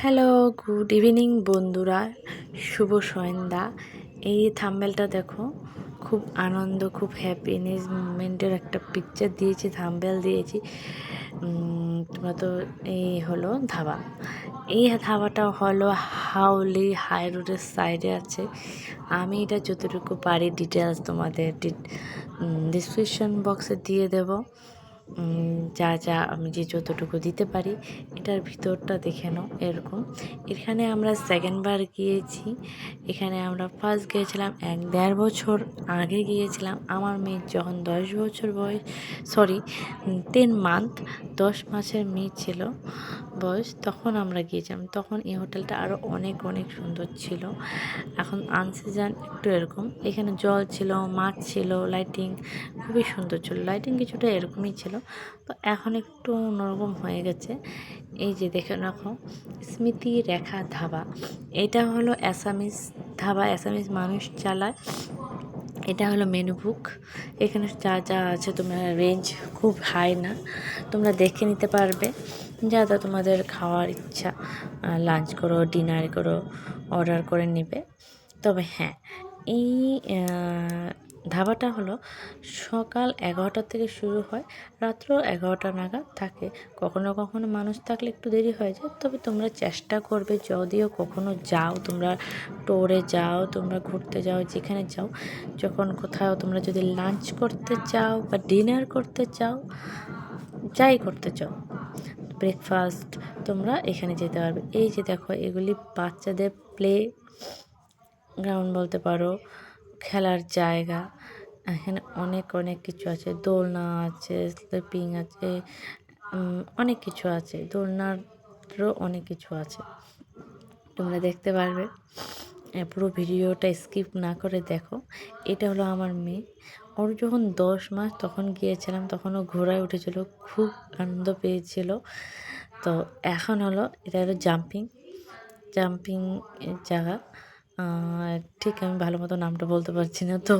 Hello, good evening বন্ধুরা। শুভ সন্ধ্যা। এই থাম্বেলটা দেখো, খুব আনন্দ, খুব হ্যাপিনেস মুমেন্টের একটা পিকচার দিয়েছি, থাম্বেল দিয়েছি। তোমরা তো এই হলো ধাবা। এই ধাবাটা হলো হাউলি হাই রোডের সাইডে আছে। আমি এটা যতটুকু পারি ডিটেলস তোমাদের ডিসক্রিপশন বক্সে দিয়ে দেবো। যা যা আমি যে যতটুকু দিতে পারি, এটার ভিতরটা দেখে নাও, এরকম। এখানে আমরা সেকেন্ডবার গিয়েছি। এখানে আমরা ফার্স্ট গিয়েছিলাম এক দেড় বছর আগে গিয়েছিলাম। আমার মেয়ের যখন দশ বছর বয়স সরি টেন মান্থ দশ মাসের মেয়ে ছিল বয়স, তখন আমরা গিয়েছিলাম। তখন এই হোটেলটা আরও অনেক অনেক সুন্দর ছিল। এখন আনসিজন একটু এরকম। এখানে জল ছিল মাছ ছিল লাইটিং খুবই সুন্দর ছিল। লাইটিং কিছুটা এরকমই ছিল। তো এখন একটু অন্যরকম হয়ে গেছে। এই যে দেখে রাখো, স্মৃতি রেখা ধাবা। এটা হলো অ্যাসামিস ধাবা অ্যাসামিস মানুষ চালায়। এটা হলো মেনু বুক এখানে যা যা আছে তোমরা রেঞ্জ খুব হাই না। তোমরা দেখে নিতে পারবে। যা যা তোমাদের খাওয়ার ইচ্ছা লাঞ্চ করো ডিনার করো অর্ডার করে নেবে। তবে হ্যাঁ এই ধাবাটা হলো সকাল এগারোটা থেকে শুরু হয়, রাত্র এগারোটা নাগাদ থাকে। কখনো কখনো মানুষ থাকলে একটু দেরি হয়ে যায়, তবে তোমরা চেষ্টা করবে যদিও কখনো যাও, তোমরা টোরে যাও, তোমরা ঘুরতে যাও, যেখানে যাও। যখন কোথাও তোমরা যদি লাঞ্চ করতে চাও বা ডিনার করতে চাও, যাই করতে চাও ব্রেকফাস্ট তোমরা এখানে যেতে পারবে। এই যে দেখো, এগুলি বাচ্চাদের প্লে গ্রাউন্ড বলতে পারো খেলার জায়গা। এখানে অনেক অনেক কিছু আছে। দোলনা আছে, স্লিপিং আছে অনেক কিছু আছে। দোলনারও অনেক কিছু আছে। তোমরা দেখতে পারবে। পুরো ভিডিওটা স্কিপ না করে দেখো। এটা হলো আমার মেয়ে। ওর যখন দশ মাস তখন গিয়েছিলাম, তখন ও ঘোড়ায় উঠেছিল, খুব আনন্দ পেয়েছিল। তো এখন হলো, এটা হলো জাম্পিং। জাম্পিং জায়গা। ঠিক আমি ভালো মতো নামটা বলতে পারছি না। তো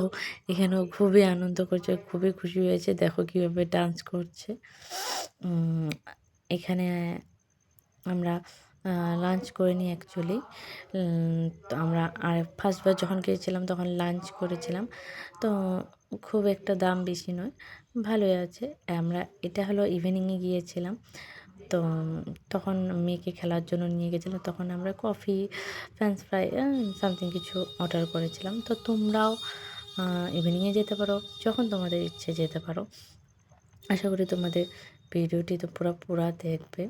এখানেও খুবই আনন্দ করছে, খুবই খুশি হয়েছে। দেখো কীভাবে ডান্স করছে। এখানে আমরা লাঞ্চ করে নিই অ্যাকচুয়ালি তো আমরা আর ফার্স্টবার যখন গিয়েছিলাম তখন লাঞ্চ করেছিলাম। তো খুব একটা দাম বেশি নয়, ভালোই আছে। আমরা, এটা হলো ইভিনিংয়ে গিয়েছিলাম। তো, তখন মেয়েকে খেলার জন্য নিয়ে গেছিলাম তখন আমরা কফি ফ্রেঞ্চ ফ্রাই সামথিং কিছু অর্ডার করেছিলাম। তো তোমরাও ইভিনিংয়ে যেতে পারো, যখন তোমাদের ইচ্ছে যেতে পারো। আশা করি তোমাদের ভিডিওটি তো পুরো, পুরা দেখবে।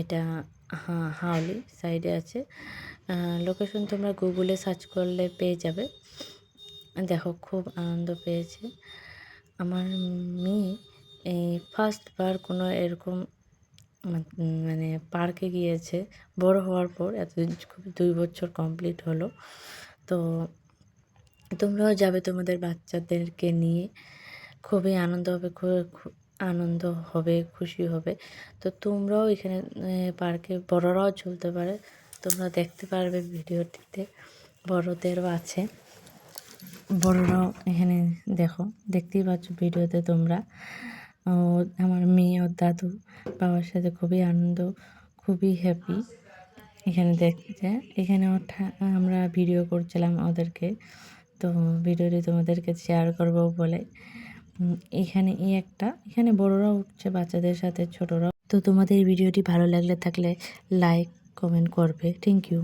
এটা হ্যাঁ হাওলি সাইডে আছে। লোকেশন তোমরা গুগলে সার্চ করলে পেয়ে যাবে। দেখো, খুব আনন্দ পেয়েছে। আমার মেয়ে, এই ফার্স্টবার কোনো এরকম মানে পার্কে গিয়েছে। বড় হওয়ার পর খুব দুই বছর কমপ্লিট হলো। তো তোমরাও যাবে তোমাদের বাচ্চাদেরকে নিয়ে। খুবই আনন্দ হবে, খু- খু- আনন্দ হবে, খুশি হবে। তো তোমরাও এখানে পার্কে বড়রাও চলতে পারে। তোমরা দেখতে পারবে ভিডিওটিতে। বড়দেরও আছে। বড়রাও এখানে দেখো, দেখতেই পাচ্ছ ভিডিওতে তোমরা। ও আমার মেয়ে ও দাদু বাবার সাথে খুবই আনন্দ, খুবই হ্যাপি এখানে দেখতে এখানে আমরা ভিডিও করছিলাম ওদেরকে। তো ভিডিওটি তোমাদেরকে শেয়ার করব বলে। এখানে এই একটা, এখানে বড়রাও উঠছে বাচ্চাদের সাথে ছোটরাও। তো তোমাদের ভিডিওটি ভালো লাগলে থাকলে লাইক কমেন্ট করবে। Thank you